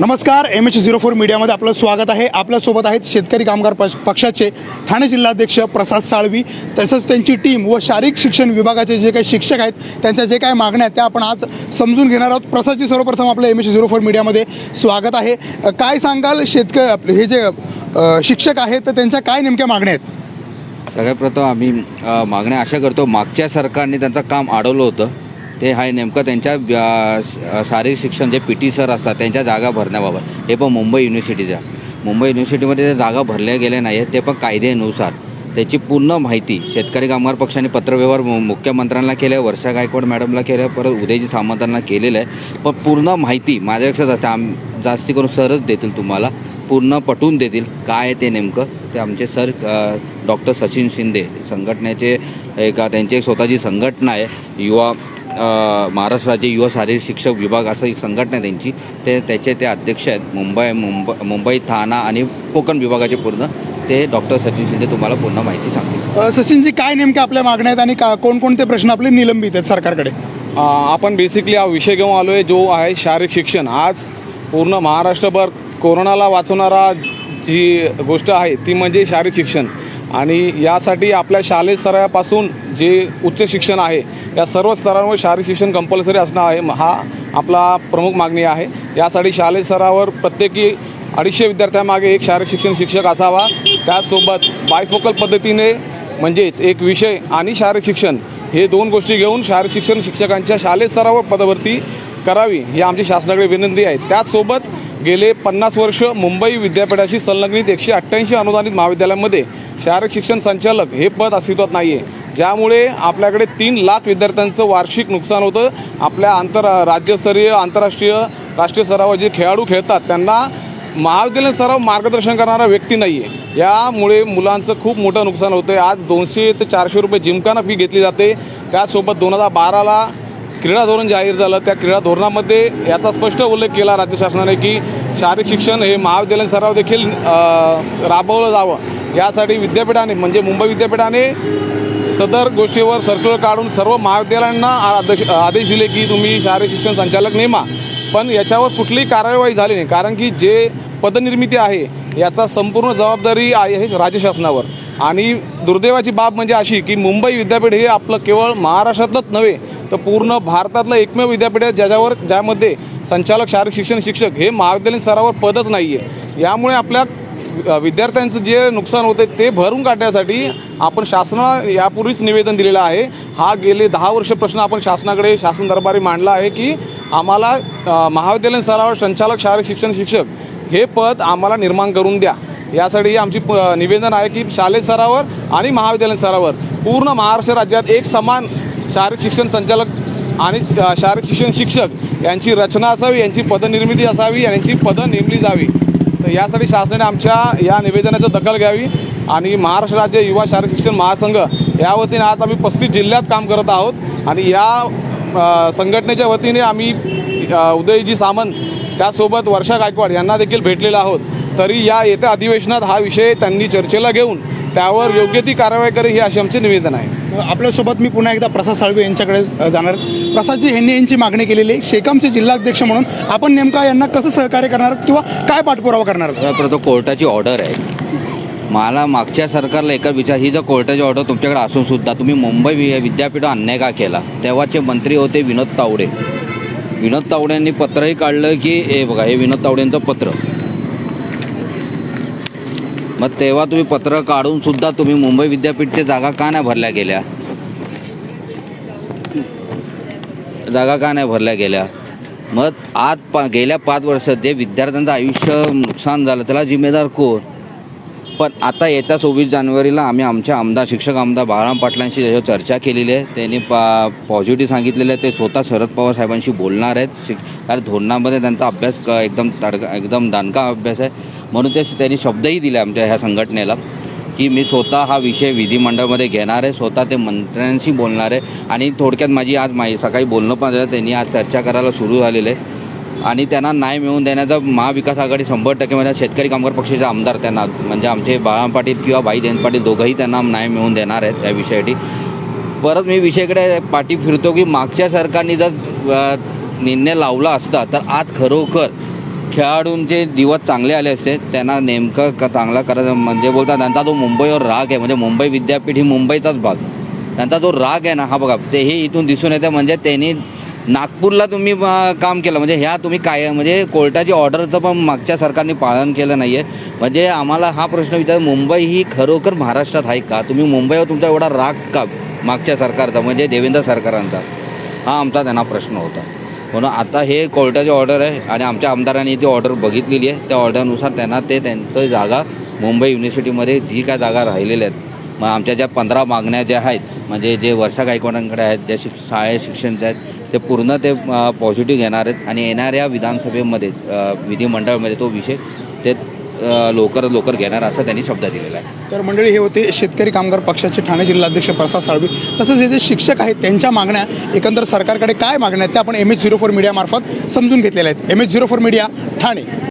नमस्कार M H zero four मीडियामध्ये आपलं स्वागत आहे. आपल्यासोबत आहेत शेतकरी कामगार पक्ष पक्षाचे ठाणे जिल्हाध्यक्ष प्रसाद साळवी तसंच त्यांची टीम व शारीरिक शिक्षण विभागाचे जे काही शिक्षक आहेत त्यांच्या जे काही मागण्या आहेत त्या आपण आज समजून घेणार आहोत. प्रसादजी सर्वप्रथम आपलं एम एच झिरो फोर मीडियामध्ये स्वागत आहे. काय सांगाल शेतकरी आपले हे जे शिक्षक आहेत तर त्यांच्या काय नेमक्या मागण्या आहेत? सगळ्यात प्रथम आम्ही मागण्या अशा करतो मागच्या सरकारने त्यांचं काम अडवलं होतं. ते आहे नेमकं त्यांच्या शारीरिक शिक्षण जे पी टी सर असतात त्यांच्या जागा भरण्याबाबत. हे पण मुंबई युनिव्हर्सिटीच्या. मुंबई युनिव्हर्सिटीमध्ये त्या जागा भरल्या गेल्या नाही आहेत ते पण कायद्यानुसार. त्याची पूर्ण माहिती शेतकरी कामगार पक्षाने पत्रव्यवहार मु- मुख्यमंत्र्यांना केलं वर्षा गायकवाड मॅडमला केलं परत उदयजी सामंतांना केलेलं आहे पण पूर्ण माहिती माझ्यापेक्षा जास्त आम जास्ती करून सरच देतील तुम्हाला. पूर्ण पटवून देतील. काय आहे ते नेमकं? ते आमचे सर डॉक्टर सचिन शिंदे. संघटनेचे एका त्यांची एक स्वतःची संघटना आहे. युवा महाराष्ट्र राज्य युवा शारीरिक शिक्षक विभाग असं एक संघटना आहे त्यांची. ते त्याचे ते अध्यक्ष आहेत. मुंबई मुंबई मुंबई ठाणा आणि कोकण विभागाचे पूर्ण. ते डॉक्टर सचिन शिंदे तुम्हाला पूर्ण माहिती सांगतील. सचिनजी काय नेमक्या आपल्या मागण्या आहेत आणि का कोणकोणते प्रश्न आपले निलंबित आहेत सरकारकडे? आपण बेसिकली हा विषय घेऊन आलो आहे जो आहे शारीरिक शिक्षण. आज पूर्ण महाराष्ट्रभर कोरोनाला वाचवणारा जी गोष्ट आहे ती म्हणजे शारीरिक शिक्षण. आणि यासाठी आपल्या शालेय स्तरापासून जे उच्च शिक्षण आहे या सर्व स्तरांवर शारीरिक शिक्षण कंपल्सरी असणं आहे हा आपला प्रमुख मागणी आहे. यासाठी शालेय स्तरावर प्रत्येकी अडीचशे विद्यार्थ्यांमागे एक शारीरिक शिक्षण शिक्षक असावा. त्याचसोबत बायफोकल पद्धतीने म्हणजेच एक विषय आणि शारीरिक शिक्षण हे दोन गोष्टी घेऊन शारीरिक शिक्षण शिक्षकांच्या शालेय स्तरावर पदभरती करावी ही आमची शासनाकडे विनंती आहे. त्याचसोबत गेले पन्नास वर्ष मुंबई विद्यापीठाशी संलग्नित एकशे अठ्ठ्याऐंशी अनुदानित महाविद्यालयांमध्ये शारीरिक शिक्षण संचालक हे पद अस्तित्वात नाही आहे ज्यामुळे आपल्याकडे तीन लाख विद्यार्थ्यांचं वार्षिक नुकसान होतं. आपल्या आंतर राज्यस्तरीय आंतरराष्ट्रीय राष्ट्रीय स्तरावर जे खेळाडू खेळतात त्यांना महाविद्यालयीन स्तरावर मार्गदर्शन करणारा व्यक्ती नाही आहे यामुळे मुलांचं खूप मोठं नुकसान होतं आहे आज दोनशे ते चारशे रुपये जिमखाना फी घेतली जाते. त्यासोबत दोन हजार बाराला क्रीडा धोरण जाहीर झालं. त्या क्रीडा धोरणामध्ये याचा स्पष्ट उल्लेख केला राज्य शासनाने की शारीरिक शिक्षण हे महाविद्यालयीन सराव देखील राबवलं जावं. यासाठी विद्यापीठाने म्हणजे मुंबई विद्यापीठाने सदर गोष्टीवर सर्क्युलर काढून सर्व महाविद्यालयांना आदेश आदेश दिले की तुम्ही शारीरिक शिक्षण संचालक नेमा. पण याच्यावर कुठलीही कार्यवाही झाली नाही. कारण की जे पदनिर्मिती आहे याचा संपूर्ण जबाबदारी आहे राज्य शासनावर. आणि दुर्दैवाची बाब म्हणजे अशी की मुंबई विद्यापीठ हे आपलं केवळ महाराष्ट्रातलंच नव्हे तर पूर्ण भारतातलं एकमेव विद्यापीठ आहे ज्याच्यावर ज्यामध्ये संचालक शारीरिक शिक्षण शिक्षक हे महाविद्यालयीन स्तरावर पदच नाही आहे यामुळे आपल्या विद्यार्थ्यांचं जे नुकसान होतं ते भरून काढण्यासाठी आपण शासनाला यापूर्वीच निवेदन दिलेलं आहे. हा गेले दहा वर्ष प्रश्न आपण शासनाकडे शासन दरबारी मांडला आहे की आम्हाला महाविद्यालयीन स्तरावर संचालक शारीरिक शिक्षण शिक्षक हे पद आम्हाला निर्माण करून द्या. यासाठी आमची प निवेदन आहे की शालेय स्तरावर आणि महाविद्यालयीन स्तरावर पूर्ण महाराष्ट्र राज्यात एक समान शारीरिक शिक्षण संचालक आणि शारीरिक शिक्षण शिक्षक यांची रचना असावी यांची पदनिर्मिती असावी आणि यांची पदं नेमली जावी. तर यासाठी शासनाने आमच्या या निवेदनाचं दखल घ्यावी आणि महाराष्ट्र राज्य युवा शारीरिक शिक्षण महासंघ या वतीने आज आम्ही पस्तीस जिल्ह्यात काम करत आहोत आणि या संघटनेच्या वतीने आम्ही उदयजी सामंत त्यासोबत वर्षा गायकवाड यांना देखील भेटलेलो आहोत. तरी या येत्या अधिवेशनात हा विषय त्यांनी चर्चेला घेऊन त्यावर योग्य ती कारवाई करेल हे असे आमचे निवेदन आहे. आपल्यासोबत मी पुन्हा एकदा प्रसाद साळवे यांच्याकडे जाणार प्रसादजी यांनी यांची मागणी केलेली आहे. शेकामचे जिल्हाध्यक्ष म्हणून आपण नेमका यांना कसं सहकार्य करणार किंवा काय पाठपुरावा करणार आहात? त्याप्रतो कोर्टाची ऑर्डर आहे. मला मागच्या सरकारला एका विचार ही जर कोर्टाची ऑर्डर तुमच्याकडे असून सुद्धा तुम्ही मुंबई विद्यापीठ अन्याय का केला? तेव्हाचे मंत्री होते विनोद तावडे. विनोद तावडे यांनी पत्रही काढलं की हे बघा हे विनोद तावडेंचं पत्र. मग तेव्हा तुम्ही पत्र काढून सुद्धा तुम्ही मुंबई विद्यापीठच्या जागा का नाही भरल्या गेल्या? जागा का नाही भरल्या गेल्या? मग आज पा गेल्या पाच वर्षात जे विद्यार्थ्यांचं आयुष्य नुकसान झालं त्याला जिम्मेदार कोण? पण आता येत्या सव्वीस जानेवारीला आम्ही आमच्या आमदार शिक्षक आमदार बाळाराम पाटलांशी त्याच्यावर चर्चा केलेली आहे त्यांनी पा पॉझिटिव्ह सांगितलेलं आहे ते स्वतः शरद पवार साहेबांशी बोलणार आहेत. शिक कारण धोरणामध्ये त्यांचा अभ्यास क- एकदम तडका एकदम दानका अभ्यास आहे. म्हणून ते त्यांनी शब्दही दिले आमच्या ह्या संघटनेला की मी स्वतः हा विषय विधिमंडळामध्ये घेणार आहे स्वतः ते मंत्र्यांशी बोलणार आहे. आणि थोडक्यात माझी आज माही सकाळी बोलणं पण झालं त्यांनी आज चर्चा करायला सुरू झालेलं आहे. आणि त्यांना न्याय मिळवून देण्याचा महाविकास आघाडी शंभर टक्के म्हणजे शेतकरी कामगार पक्षाचे आमदार त्यांना म्हणजे आमचे बाळाराम पाटील किंवा भाई जयंत पाटील दोघंही त्यांना न्याय मिळवून देणार आहेत त्या विषयासाठी. परत मी विषयाकडे पाठी फिरतो की मागच्या सरकारने जर निर्णय लावला असता तर आज खरोखर खेळाडूंचे दिवस चांगले आले असते त्यांना नेमकं क चांगला करायचं म्हणजे बोलतात त्यांचा तो मुंबईवर राग आहे म्हणजे मुंबई विद्यापीठ ही मुंबईचाच भाग. त्यांचा जो राग आहे ना हा बघा ते हे इथून दिसून येतं म्हणजे त्यांनी नागपूरला तुम्ही काम केलं म्हणजे ह्या तुम्ही काय म्हणजे कोर्टाची ऑर्डरचं पण मागच्या सरकारने पालन केलं नाही आहे म्हणजे आम्हाला हा प्रश्न विचार मुंबई ही खरोखर महाराष्ट्रात आहे का? तुम्ही मुंबईवर तुमचा एवढा राग का मागच्या सरकारचा म्हणजे देवेंद्र सरकारांचा? हा आमचा त्यांना प्रश्न होता. म्हणून आता हे कोर्टाची ऑर्डर आहे आणि आमच्या आमदारांनी ती ऑर्डर बघितलेली आहे. त्या ऑर्डरनुसार त्यांना ते त्यांचं जागा मुंबई युनिव्हर्सिटीमध्ये जी काय जागा राहिलेल्या आहेत मग आमच्या ज्या पंधरा मागण्या ज्या आहेत म्हणजे जे वर्षा गायकवाडांकडे आहेत ज्या शिक शाळे शिक्षणच्या आहेत ते पूर्ण ते पॉझिटिव्ह घेणार आहेत. आणि येणाऱ्या विधानसभेमध्ये विधिमंडळामध्ये तो विषय ते लवकर लवकर घेणार असं त्यांनी शब्द दिलेला आहे. तर मंडळी हे होते शेतकरी कामगार पक्षाचे ठाणे जिल्हाध्यक्ष प्रसाद साळवी तसंच हे जे शिक्षक आहेत त्यांच्या मागण्या एकंदर सरकारकडे काय मागण्या आहेत त्या आपण एम एच झिरो फोर मीडियामार्फत समजून घेतलेल्या आहेत. M H zero four media Thane.